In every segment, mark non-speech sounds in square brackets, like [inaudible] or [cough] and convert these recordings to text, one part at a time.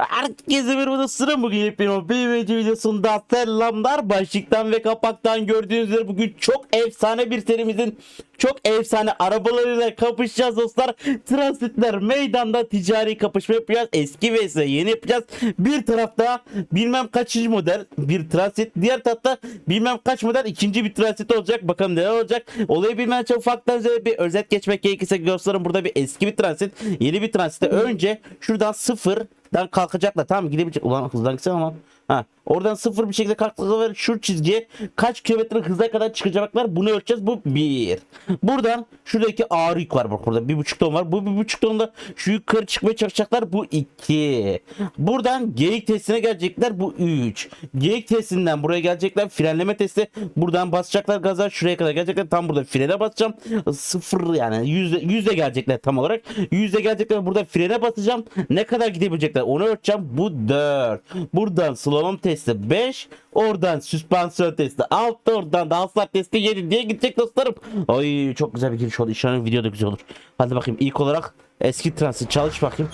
Herkese bir odasına bugün yepyeni BMC videosunda selamlar. Başlıktan ve kapaktan gördüğünüz üzere bugün çok efsane bir serimizin çok efsane arabalarıyla kapışacağız dostlar. Transitler meydanda ticari kapışma yapacağız. Eski vs yeni yapacağız. Bir tarafta bilmem kaçıncı model bir transit. Diğer tarafta bilmem kaç model ikinci bir transit olacak. Bakalım neler olacak. Olayı bilmem çok ufaktan üzere bir özet geçmek gerekirse gösterin. Burada bir eski bir transit yeni bir transit. Önce şuradan sıfır Dan kalkacaklar tamam gidebilecek. Ulan hızdan gitsen ama. Ha, oradan sıfır bir şekilde kalktıkları şu çizgiye kaç kilometre hıza kadar çıkacaklar bunu ölçeceğiz. Bu bir. Buradan şuradaki ağır yük var bak burada. Bir buçuk ton var. Bu bir buçuk tonda şu yukarı çıkmaya çalışacaklar. Bu iki. Buradan geyik testine gelecekler. Bu üç. Geyik testinden buraya gelecekler. Frenleme testi. Buradan basacaklar gaza. Şuraya kadar gelecekler. Tam burada frene basacağım. Sıfır yani yüzde, yüzde gelecekler tam olarak. Yüzde gelecekler. Burada frene basacağım. Ne kadar gidebilecekler onu ölçeceğim. Bu dört. Buradan slalom testi 5. Oradan süspansiyon testi 6. Oradan da hasar testi 7 diye gidecek dostlarım. Ay çok güzel bir giriş oldu. İnşallah video da güzel olur. Hadi bakayım ilk olarak eski transit çalış bakayım.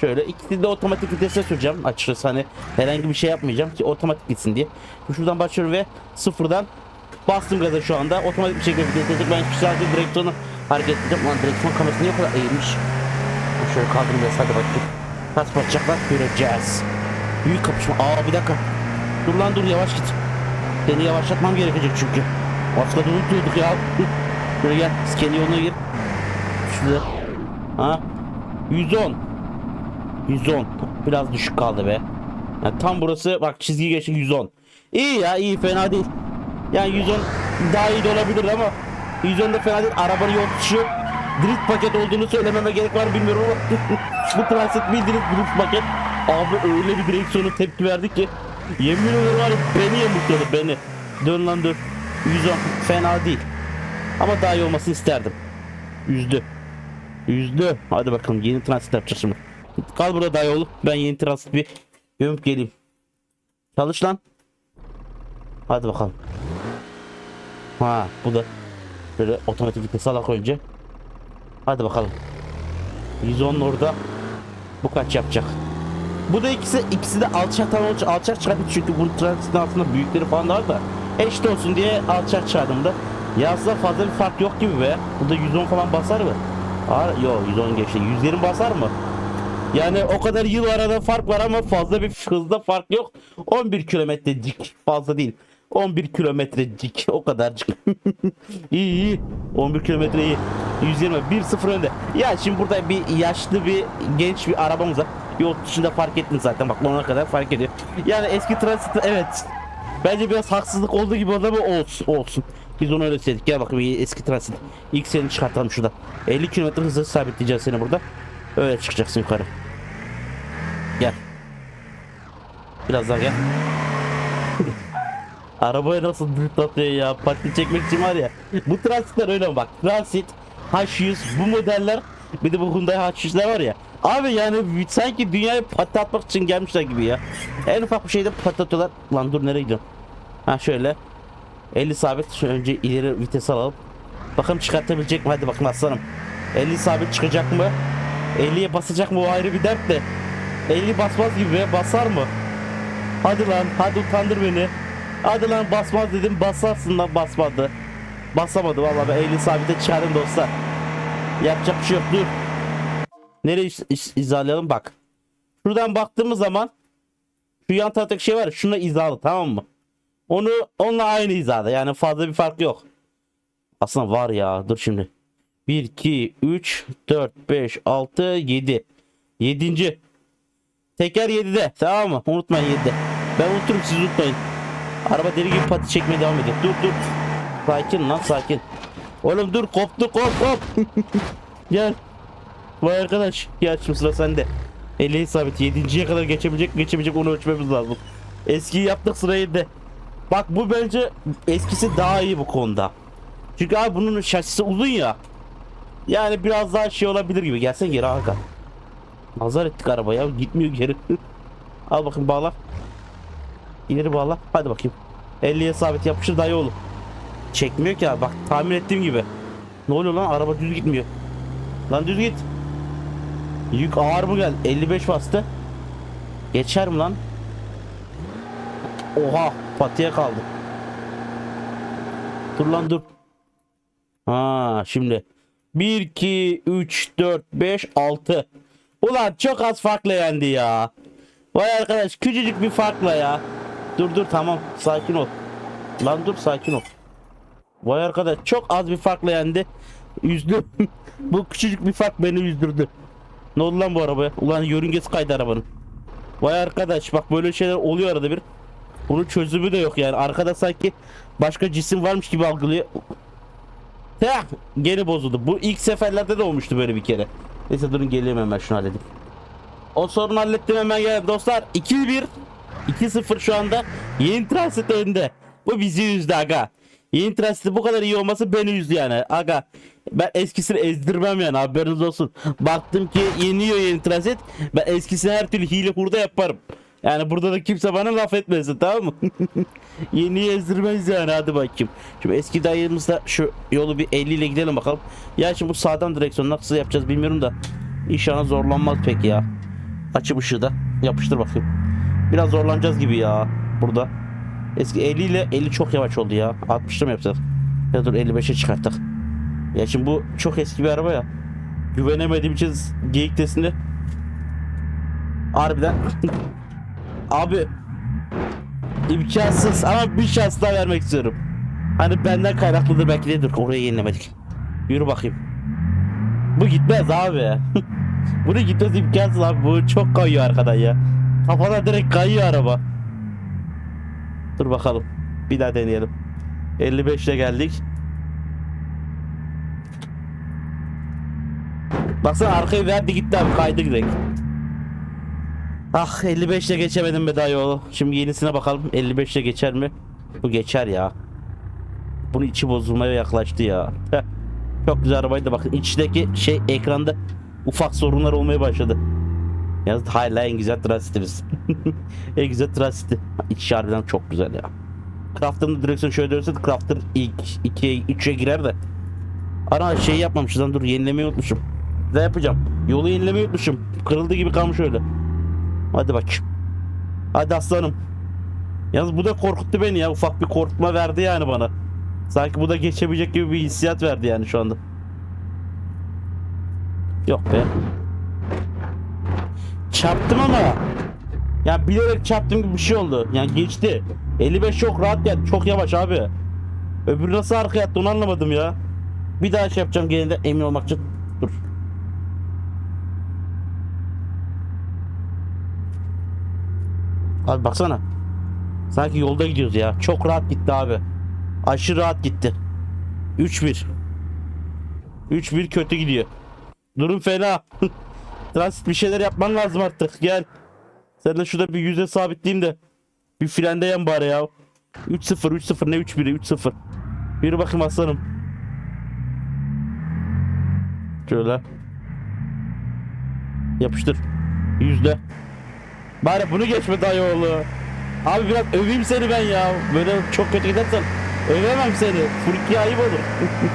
Şöyle ikisini de otomatik vitese süreceğim. Açıkçası hani herhangi bir şey yapmayacağım ki otomatik gitsin diye. Şuradan başlıyorum ve sıfırdan bastım gaza şu anda. Otomatik bir şekilde vitese Ben sadece direksiyonu hareket edeceğim. Ulan direksiyon kamerası niye o kadar eğilmiş? Şöyle kaldırmayacağız hadi bakayım. Kaç basacaklar göreceğiz. Büyük kapışma. Aa bir dakika. Dur lan dur yavaş git. Seni yavaşlatmam gerekecek çünkü. Aslında unutuyorduk ya. Şuraya gel. Scan yoluna gir. Şurada. Ha. 110. 110. Biraz düşük kaldı be. Yani tam burası bak çizgi geçti 110. İyi ya iyi fena değil. Yani 110 daha iyi de olabilir ama 110 da fena değil. Arabanın yol tutuşu drift paket olduğunu söylememe gerek var bilmiyorum ama [laughs] bu transit bildiğiniz drift paket. Abi öyle bir direksiyonu tepki verdi ki yemin ederim var ya beni yamultladı beni. Dön lan dur. 110 fena değil. Ama daha iyi olmasını isterdim. Yüzdü. Yüzdü. Hadi bakalım yeni transit yapacağız şimdi. Kal burada daha iyi olur. Ben yeni transit bir gömüp geleyim. Çalış lan. Hadi bakalım. Ha bu da böyle otomatik vites alak önce. Hadi bakalım. 110 orada. Bu kaç yapacak? Bu da ikisi ikisi de alçak tam alçak, çıkartmış çünkü bu transitin altında büyükleri falan da var da eşit olsun diye alçak çıkardım da. Ya aslında fazla bir fark yok gibi be. Bu da 110 falan basar mı? Aa, yok 110 geçti. 120 basar mı? Yani o kadar yıl arada fark var ama fazla bir hızda fark yok. 11 kilometrecik fazla değil. 11 kilometrecik o kadarcık. [laughs] iyi iyi. 11 kilometre iyi. 120 1-0 önde. Ya şimdi burada bir yaşlı bir genç bir arabamız var. Yol dışında fark etmiyor zaten bak ona kadar fark ediyor. Yani eski transit evet. Bence biraz haksızlık olduğu gibi oldu ama olsun. olsun. Biz onu öyle istedik. Gel bakayım eski transit. İlk seni çıkartalım şurada. 50 km hızı sabitleyeceğiz seni burada. Öyle çıkacaksın yukarı. Gel. Biraz daha gel. Arabaya nasıl drift atıyor ya. Parti çekmek için var ya. Bu transitler öyle mi bak. Transit, H100 bu modeller bir de bu Hyundai H100'ler var ya. Abi yani sanki dünyayı patlatmak için gelmişler gibi ya. En ufak bir şeyde patlatıyorlar. Lan dur nereye gidiyorsun? Ha şöyle. 50 sabit. Şu önce ileri vites alalım. Bakalım çıkartabilecek mi? Hadi bakın aslanım. 50 sabit çıkacak mı? 50'ye basacak mı? O ayrı bir dert de. 50 basmaz gibi be. Basar mı? Hadi lan. Hadi utandır beni. Hadi lan basmaz dedim. Basarsın lan basmadı. Basamadı vallahi ben 50 sabite çıkardım dostlar. Yapacak bir şey yok. Dur. Nereye iz- iz- hizalayalım bak. Şuradan baktığımız zaman şu yan taraftaki şey var şuna hizalı tamam mı? Onu onunla aynı hizada yani fazla bir fark yok. Aslında var ya dur şimdi. 1, 2, 3, 4, 5, 6, 7. 7. Teker 7'de tamam mı? Unutmayın 7'de. Ben unuturum siz unutmayın. Araba deli gibi pati çekmeye devam ediyor. Dur dur. Sakin lan sakin. Oğlum dur koptu kop kop. [laughs] Gel. Vay arkadaş. Gel şimdi sıra sende. 50 sabit 7.ye kadar geçebilecek mi geçebilecek onu ölçmemiz lazım. Eskiyi yaptık sırayı da. Bak bu bence eskisi daha iyi bu konuda. Çünkü abi bunun şasisi uzun ya. Yani biraz daha şey olabilir gibi. Gelsen geri Hakan. Nazar ettik arabaya. Gitmiyor geri. [laughs] Al bakayım bağla. İleri bağla. Hadi bakayım. 50'ye sabit yapışır iyi olur. Çekmiyor ki abi. Bak tahmin ettiğim gibi. Ne oluyor lan? Araba düz gitmiyor. Lan düz git. Yük ağır mı geldi? 55 bastı. Geçer mi lan? Oha patiye kaldı. Dur lan dur. Ha şimdi 1 2 3 4 5 6. Ulan çok az farkla yendi ya. Vay arkadaş küçücük bir farkla ya. Dur dur tamam sakin ol. Lan dur sakin ol. Vay arkadaş çok az bir farkla yendi. Üzdü. [laughs] bu küçücük bir fark beni üzdürdü. Ne oldu lan bu arabaya? Ulan yörüngesi kaydı arabanın. Vay arkadaş bak böyle şeyler oluyor arada bir. Bunun çözümü de yok yani. Arkada sanki başka cisim varmış gibi algılıyor. Heh, geri bozuldu. Bu ilk seferlerde de olmuştu böyle bir kere. Neyse durun geleyim hemen şunu halledeyim. O sorunu hallettim hemen geldim dostlar. 2-1 2-0 şu anda. Yeni transit önde. Bu bizi üzdü aga. Yeni transit bu kadar iyi olması beni üzdü yani. Aga ben eskisini ezdirmem yani haberiniz olsun. Baktım ki yeniyor yeni transit. Ben eskisini her türlü hile hurda yaparım. Yani burada da kimse bana laf etmesin tamam mı? [laughs] Yeniyi ezdirmeyiz yani hadi bakayım. Şimdi eski dayımızda şu yolu bir 50 ile gidelim bakalım. Ya şimdi bu sağdan direksiyon nasıl yapacağız bilmiyorum da. İnşallah zorlanmaz pek ya. Açım ışığı da yapıştır bakayım. Biraz zorlanacağız gibi ya burada. Eski 50 ile 50 çok yavaş oldu ya. 60'ta mı yapsak? Ya dur 55'e çıkarttık. Ya şimdi bu çok eski bir araba ya. Güvenemediğim için geyik testinde. Harbiden. [laughs] Abi imkansız ama bir şans daha vermek istiyorum. Hani benden kaynaklıdır belki de dur orayı yenilemedik. Yürü bakayım. Bu gitmez abi. [laughs] Bunu gitmez imkansız abi. Bu çok kayıyor arkadan ya. Kafana direkt kayıyor araba. Dur bakalım. Bir daha deneyelim. 55'te geldik. Baksana arkayı verdi gitti abi kaydı direkt. Ah 55'te geçemedim be dayı oğlu. Şimdi yenisine bakalım 55'te geçer mi? Bu geçer ya. Bunun içi bozulmaya yaklaştı ya. Heh. Çok güzel arabaydı bakın içteki şey ekranda ufak sorunlar olmaya başladı. Yalnız hala en güzel transitimiz. [laughs] en güzel transiti. İçi harbiden çok güzel ya. Crafter'ın direksiyon şöyle dönse Crafter ilk 2'ye 3'e girer de. Ana şey yapmamışız lan dur yenilemeyi unutmuşum. Ne yapacağım? Yolu yenilemeyi unutmuşum. Kırıldı gibi kalmış öyle. Hadi bak. Hadi aslanım. Yalnız bu da korkuttu beni ya. Ufak bir korkutma verdi yani bana. Sanki bu da geçebilecek gibi bir hissiyat verdi yani şu anda. Yok be. Çarptım ama. Ya bilerek çarptım gibi bir şey oldu. Yani geçti. 55 çok rahat geldi. Çok yavaş abi. Öbürü nasıl arkaya attı onu anlamadım ya. Bir daha şey yapacağım gene de emin olmak için. Dur. Abi baksana. Sanki yolda gidiyoruz ya. Çok rahat gitti abi. Aşırı rahat gitti. 3-1. 3-1 kötü gidiyor. Durum fena. [laughs] Transit bir şeyler yapman lazım artık. Gel. Sen de şurada bir yüze sabitleyeyim de. Bir frendeyen bari ya. 3-0 3-0 ne 3-1'i 3-0. Yürü bakayım aslanım. Şöyle. Yapıştır. Yüzde. Bari bunu geçme dayıoğlu. Abi biraz öveyim seni ben ya. Böyle çok kötü gidersen övemem seni. Furki ayıp olur. [laughs]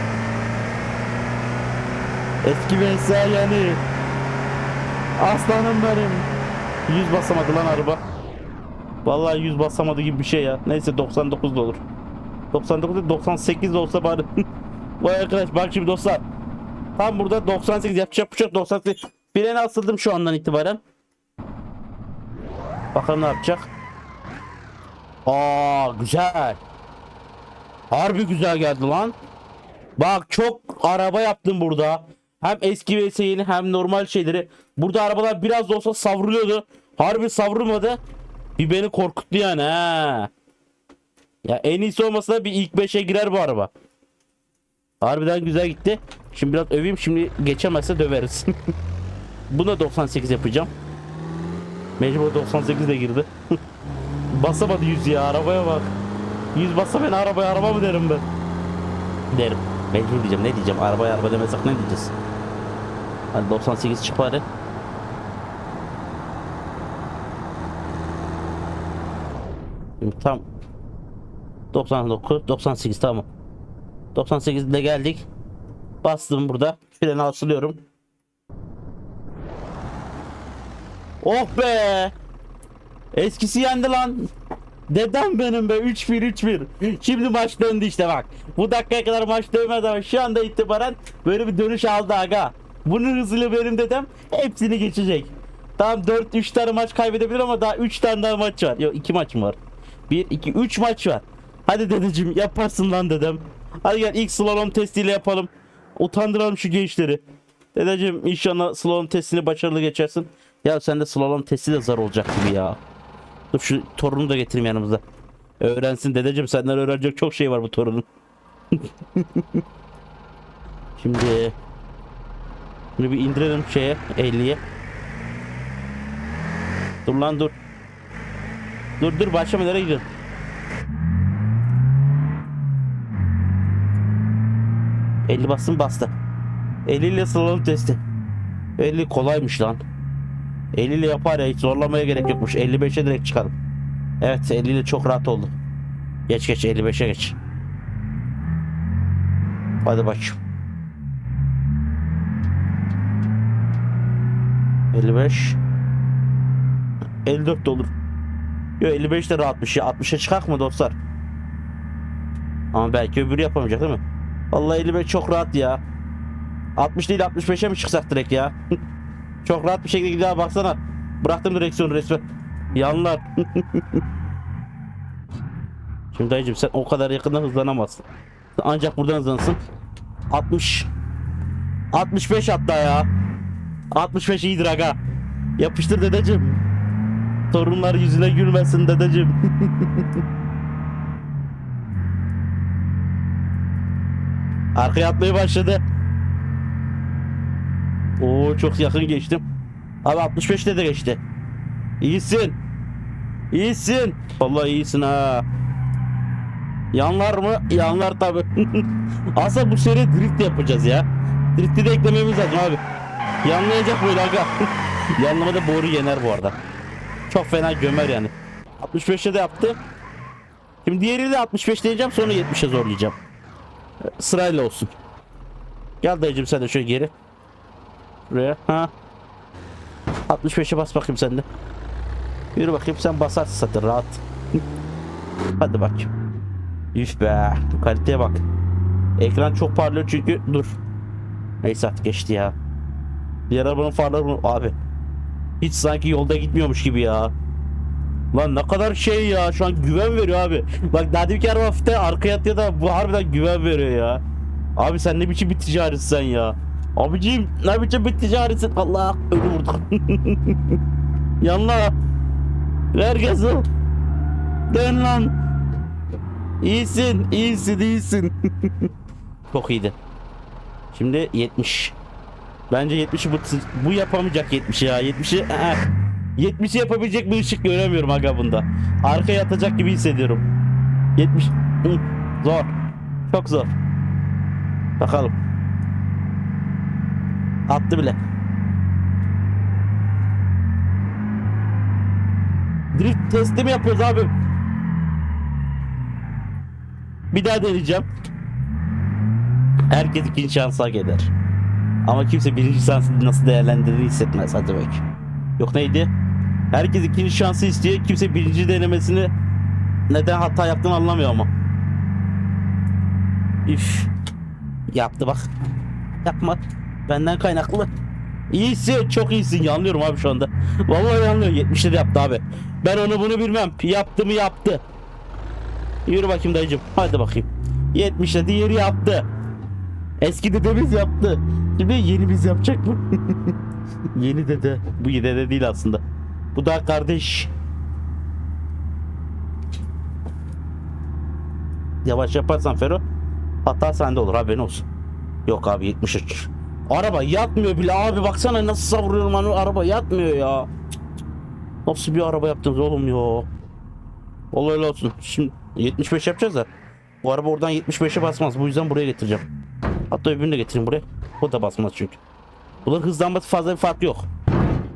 Eski Veysel yani. Aslanım benim. 100 basamadı lan araba. Vallahi 100 basamadı gibi bir şey ya. Neyse 99 da olur. 99 da 98 de olsa bari. [laughs] Vay arkadaş bak şimdi dostlar. Tam burada 98 yapacak yok 98. Freni asıldım şu andan itibaren. Bakalım ne yapacak. Aa güzel. Harbi güzel geldi lan. Bak çok araba yaptım burada. Hem eski vs hem normal şeyleri. Burada arabalar biraz da olsa savruluyordu. Harbi savrulmadı. Bir beni korkuttu yani ha. Ya en iyisi olmasa da bir ilk 5'e girer bu araba. Harbiden güzel gitti. Şimdi biraz öveyim şimdi geçemezse döveriz. [laughs] Buna 98 yapacağım. Mecbur 98 de girdi. [laughs] Basamadı 100 ya arabaya bak. 100 bassa ben arabaya araba mı derim ben. Derim. Mecbur diyeceğim ne diyeceğim arabaya araba demesek ne diyeceğiz. Hadi 98 çık bari. Şimdi tam 99 98 tamam. 98'de geldik. Bastım burada. Freni asılıyorum. Oh be! Eskisi yendi lan. Dedem benim be 3-1 3-1. Şimdi maç döndü işte bak. Bu dakikaya kadar maç dönmedi ama şu anda itibaren böyle bir dönüş aldı aga. Bunun hızıyla benim dedem hepsini geçecek. Tamam 4-3 tane maç kaybedebilir ama daha 3 tane daha maç var. Yok 2 maç mı var? 1 2 3 maç var. Hadi dedeciğim yaparsın lan dedem. Hadi gel ilk slalom testiyle yapalım. Utandıralım şu gençleri. Dedeciğim inşallah slalom testini başarılı geçersin. Ya sende slalom testi de zor olacak gibi ya. Dur şu torunu da getireyim yanımıza. Öğrensin dedeciğim senden öğrenecek çok şey var bu torunun. [laughs] Şimdi bunu bir indirelim şeye 50'ye. Dur lan dur. Dur dur başlama nereye gidiyorsun? Elli bastım bastı. 50 ile slalom testi. 50 kolaymış lan. 50 ile yapar ya hiç zorlamaya gerek yokmuş. 55'e direkt çıkalım. Evet 50 ile çok rahat oldu. Geç geç 55'e geç. Hadi bakayım. 55 54 de olur. Yo 55 de rahatmış ya. 60'a çıkak mı dostlar? Ama belki öbürü yapamayacak değil mi? Vallahi 55 çok rahat ya. 60 değil 65'e mi çıksak direkt ya? [laughs] çok rahat bir şekilde gidiyor baksana. Bıraktım direksiyonu resmen. Yanlar. [laughs] Şimdi dayıcım sen o kadar yakından hızlanamazsın. Ancak buradan hızlansın. 60. 65 hatta ya. 65 iyidir aga. Yapıştır dedeciğim. Torunlar yüzüne gülmesin dedeciğim. [laughs] Arkaya atmaya başladı. Oo çok yakın geçtim. Abi 65'te de geçti. İyisin. İyisin. Vallahi iyisin ha. Yanlar mı? Yanlar tabi. [laughs] Aslında bu seri drift yapacağız ya. Drift'i de eklememiz lazım abi. Yanlayacak böyle aga. [laughs] Yanlamada boru yener bu arada. Çok fena gömer yani. 65'te de yaptı. Şimdi diğeri de 65 diyeceğim sonra 70'e zorlayacağım. Sırayla olsun. Gel dayıcım sen de şöyle geri. Buraya. Ha. 65'e bas bakayım sen de. Yürü bakayım sen basarsın zaten rahat. [laughs] Hadi bakayım. Üf be. Kaliteye bak. Ekran çok parlıyor çünkü dur. Neyse artık geçti ya. Diğer arabanın farları bunu abi. Hiç sanki yolda gitmiyormuş gibi ya. Lan ne kadar şey ya şu an güven veriyor abi. Bak daha deminki araba hafifte arkaya atıyor da bu harbiden güven veriyor ya. Abi sen ne biçim bir ticaretsin sen ya. Abicim ne biçim bir ticaretsin Allah ölü vurduk. [laughs] Yanla. Ver gazı. Dön lan. İyisin, iyisin, iyisin. [laughs] Çok iyiydi. Şimdi 70. Bence 70'i bu, bu yapamayacak 70 ya. 70'i eh. 70'i yapabilecek bir ışık göremiyorum aga bunda. Arkaya atacak gibi hissediyorum. 70 Hı, zor. Çok zor. Bakalım. Attı bile. Drift testi mi yapıyoruz abi? Bir daha deneyeceğim. Herkes ikinci şansı hak eder. Ama kimse birinci şansı nasıl değerlendirdiğini hissetmez. Hadi bakayım. Yok neydi? Herkes ikinci şansı istiyor. Kimse birinci denemesini neden hata yaptığını anlamıyor ama. Üf. Yaptı bak. Yapma. Benden kaynaklı. İyisin. Çok iyisin. Anlıyorum abi şu anda. Vallahi anlıyorum. 70'te de yaptı abi. Ben onu bunu bilmem. Yaptı mı yaptı. Yürü bakayım dayıcım. Hadi bakayım. 70'te diğeri yaptı. Eski dedemiz yaptı. Şimdi yeni biz yapacak mı? [laughs] yeni dede. Bu dede değil aslında. Bu da kardeş. Yavaş yaparsan Fero hata sende olur haberin olsun. Yok abi 73. Araba yatmıyor bile abi baksana nasıl savuruyorum hani araba yatmıyor ya. Nasıl bir araba yaptınız oğlum ya. Öyle olsun. Şimdi 75 yapacağız da. Bu araba oradan 75'e basmaz. Bu yüzden buraya getireceğim. Hatta öbürünü de getireyim buraya. O da basmaz çünkü. Bunların hızlanması fazla bir fark yok.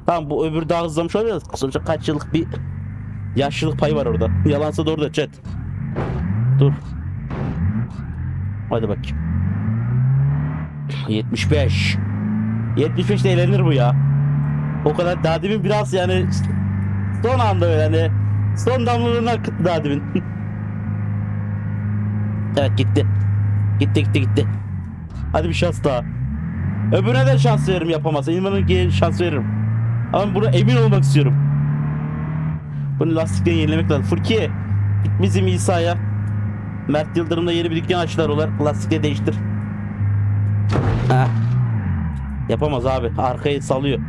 Tamam bu öbür daha hızlanmış olabilir. Sonuçta kaç yıllık bir yaşlılık payı var orada. Yalansa doğru da chat. Dur. Hadi bakayım. 75. 75 de eğlenir bu ya. O kadar daha demin biraz yani Son anda öyle hani son damlalığını akıttı daha demin. [laughs] evet gitti. Gitti gitti gitti. Hadi bir şans daha. Öbürüne de şans veririm yapamazsa. İnanın ki şans veririm. Ama buna emin olmak istiyorum. Bunu lastikleri yenilemek lazım. Furki git bizim İsa'ya. Mert Yıldırım'da yeni bir dükkan açtılar onlar. Lastikleri değiştir. Ha. Yapamaz abi. Arkayı salıyor.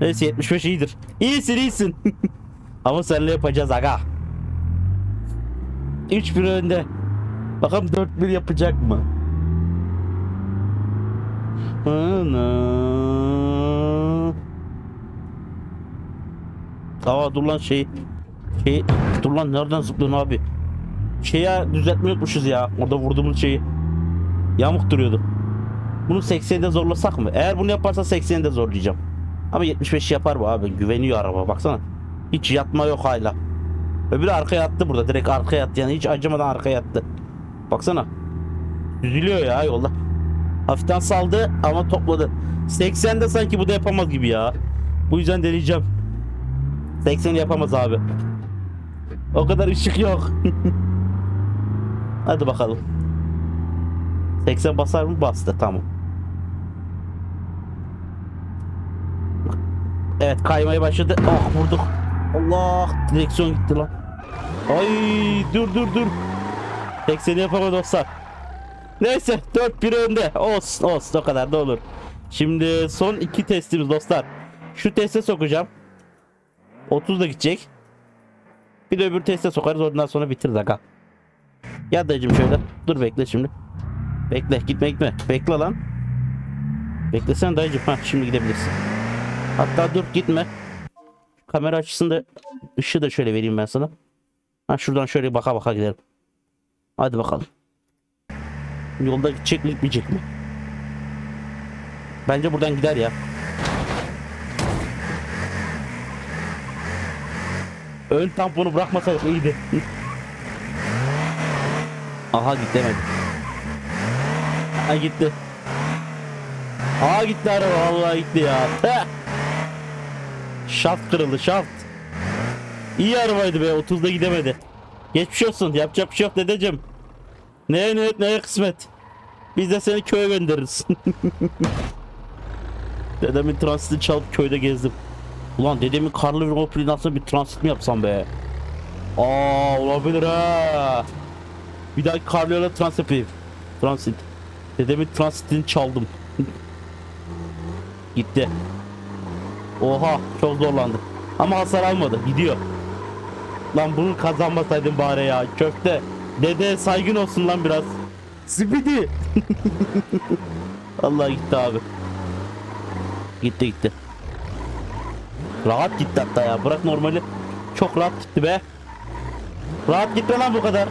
Neyse 75 iyidir. İyisin iyisin. [laughs] Ama seninle yapacağız aga. 3-1 önde. Bakalım 4-1 yapacak mı? Ana. Aa dur lan şey. Şey dur lan nereden zıplıyorsun abi? Şeye düzeltmeyi unutmuşuz ya. Orada vurduğumuz şeyi. Yamuk duruyordu. Bunu 80'de zorlasak mı? Eğer bunu yaparsa 80'de zorlayacağım. Ama 75 yapar bu abi. Güveniyor araba baksana. Hiç yatma yok hala. Öbürü arkaya attı burada. Direkt arkaya attı. Yani hiç acımadan arkaya attı. Baksana. Üzülüyor ya yolda. Hafiften saldı ama topladı. 80'de sanki bu da yapamaz gibi ya. Bu yüzden deneyeceğim. 80 yapamaz abi. O kadar ışık yok. [laughs] Hadi bakalım. 80 basar mı? Bastı. Tamam. Evet kaymaya başladı. Ah vurduk. Allah direksiyon gitti lan. Ay dur dur dur. 80 yapamadı dostlar. Neyse 4-1 önde. Olsun olsun o kadar da olur. Şimdi son iki testimiz dostlar. Şu teste sokacağım. 30 da gidecek. Bir de öbür teste sokarız ondan sonra bitiririz aga. Ya dayıcım şöyle. Dur bekle şimdi. Bekle gitme gitme. Bekle lan. Beklesene dayıcım. Ha şimdi gidebilirsin. Hatta dur gitme. Kamera açısında ışığı da şöyle vereyim ben sana. Ha şuradan şöyle baka baka gidelim. Hadi bakalım. Yolda gidecek mi gitmeyecek mi? Bence buradan gider ya. Ön tamponu bırakmasaydık iyiydi. Aha git demedi. Aha gitti. Aha gitti araba vallahi gitti ya. Teh. Şaft kırıldı şaft. İyi arabaydı be 30'da gidemedi. Geçmiş olsun yapacak bir şey yok dedeciğim. Neye niyet neye kısmet. Biz de seni köye göndeririz. [laughs] Dedemin transitini çalıp köyde gezdim. Ulan dedemin karlı bir Opel'in aslında bir transit mi yapsam be? Aa olabilir ha. Bir daha karlıyla transit yapayım. Transit. Dedemin transitini çaldım. [laughs] Gitti. Oha çok zorlandı. Ama hasar almadı. Gidiyor. Lan bunu kazanmasaydın bari ya. Köfte. Dede saygın olsun lan biraz. Spidi. [laughs] Allah gitti abi. Gitti gitti. Rahat gitti hatta ya. Bırak normali. Çok rahat gitti be. Rahat gitme lan bu kadar.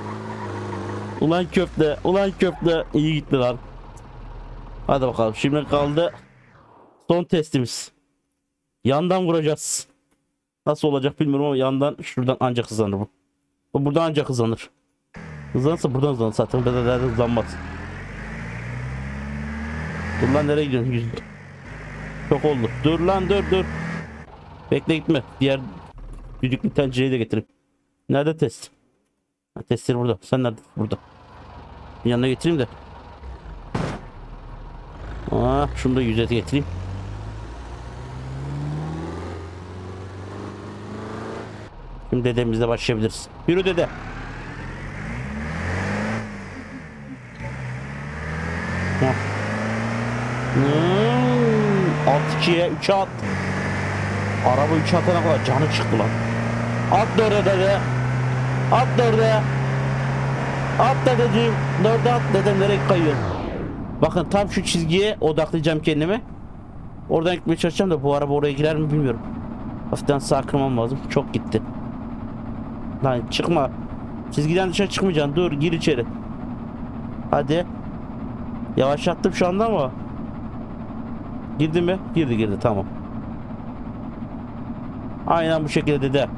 [laughs] ulan köfte. Ulan köfte. İyi gitti lan. Hadi bakalım. Şimdi kaldı. Son testimiz. Yandan vuracağız. Nasıl olacak bilmiyorum ama yandan şuradan ancak hızlanır bu. Bu buradan ancak hızlanır. Hızlanırsa buradan hızlanır zaten. Bedelerde hızlanmaz. Dur lan nereye gidiyorsun? Çok oldu. Dur lan dur dur. Bekle gitme. Diğer düdüklü tencereyi de getireyim. Nerede test? Ha, testleri burada. Sen nerede? Burada. Yanına getireyim de. Aa, şunu da yüzeye getireyim. Şimdi dedemizle başlayabiliriz. Yürü dede. 2'ye 3'e at. Araba 3'e atana kadar canı çıktı lan. At 4'e dede. At 4'e. At dedeciğim. 4'e at dedem direkt kayıyor. Bakın tam şu çizgiye odaklayacağım kendimi. Oradan gitmeye çalışacağım da bu araba oraya girer mi bilmiyorum. Hafiften sağ lazım. Çok gitti. Lan çıkma. Çizgiden dışarı çıkmayacaksın. Dur gir içeri. Hadi. Yavaşlattım şu anda ama Girdi mi? Girdi girdi tamam. Aynen bu şekilde dede.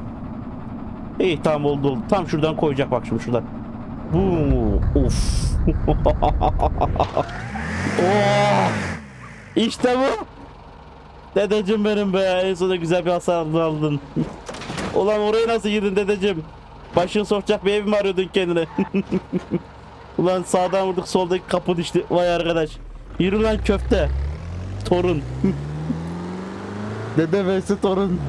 İyi tamam oldu oldu. Tam şuradan koyacak bak şimdi şuradan. Bu of. [laughs] oh. İşte bu. Dedeciğim benim be. En sonunda güzel bir hasar aldın. [laughs] Ulan oraya nasıl girdin dedeciğim? Başını sokacak bir ev mi arıyordun kendine? [laughs] Ulan sağdan vurduk soldaki kapı düştü. Vay arkadaş. Yürü lan köfte. Torun. Dede vs torun.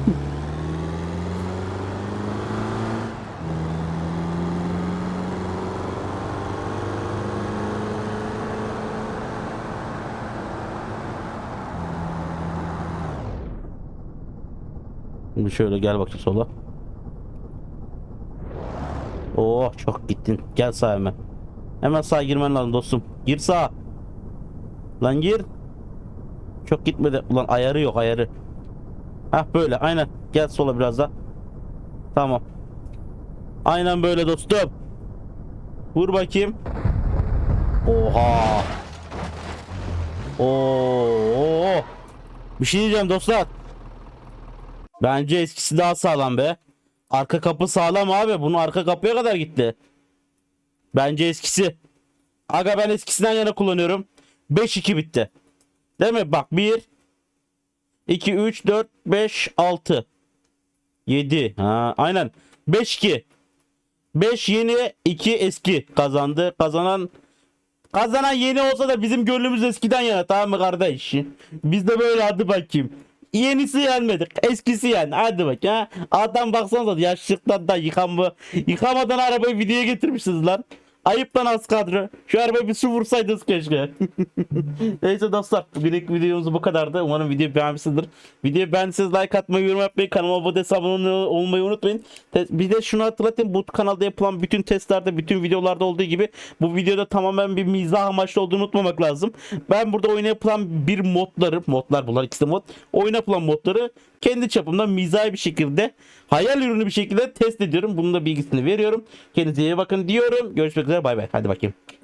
Şimdi şöyle gel bakayım sola. Oh çok gittin. Gel sağa hemen. Hemen sağa girmen lazım dostum. Gir sağa. Lan gir. Çok gitmedi. Ulan ayarı yok ayarı. Hah böyle aynen. Gel sola biraz da. Tamam. Aynen böyle dostum. Vur bakayım. Oha. Oo. Bir şey diyeceğim dostlar. Bence eskisi daha sağlam be. Arka kapı sağlam abi. Bunu arka kapıya kadar gitti. Bence eskisi. Aga ben eskisinden yana kullanıyorum. 5-2 bitti. Değil mi? Bak 1 2 3 4 5 6 7 ha aynen 5 2 5 yeni 2 eski kazandı. Kazanan kazanan yeni olsa da bizim gönlümüz eskiden yana tamam mı kardeş? Biz de böyle hadi bakayım. Yenisi yenmedik. Eskisi yen. Hadi bak ha. Adam baksanıza yaşlıktan da yıkanma. Yıkamadan arabayı videoya getirmişsiniz lan. Ayıp lan az kadro. Şu arabayı bir su vursaydınız keşke. [laughs] Neyse dostlar bugünkü videomuz bu kadardı. Umarım videoyu beğenmişsinizdir. Videoyu beğendiyseniz like atmayı, yorum yapmayı, kanalıma abone abone olmayı unutmayın. Bir de şunu hatırlatayım. Bu kanalda yapılan bütün testlerde, bütün videolarda olduğu gibi bu videoda tamamen bir mizah amaçlı olduğunu unutmamak lazım. Ben burada oyuna yapılan bir modları, modlar bunlar ikisi de mod. Oyuna yapılan modları kendi çapımda mizahi bir şekilde hayal ürünü bir şekilde test ediyorum. Bunun da bilgisini veriyorum. Kendinize iyi bakın diyorum. Görüşmek üzere bay bay. Hadi bakayım.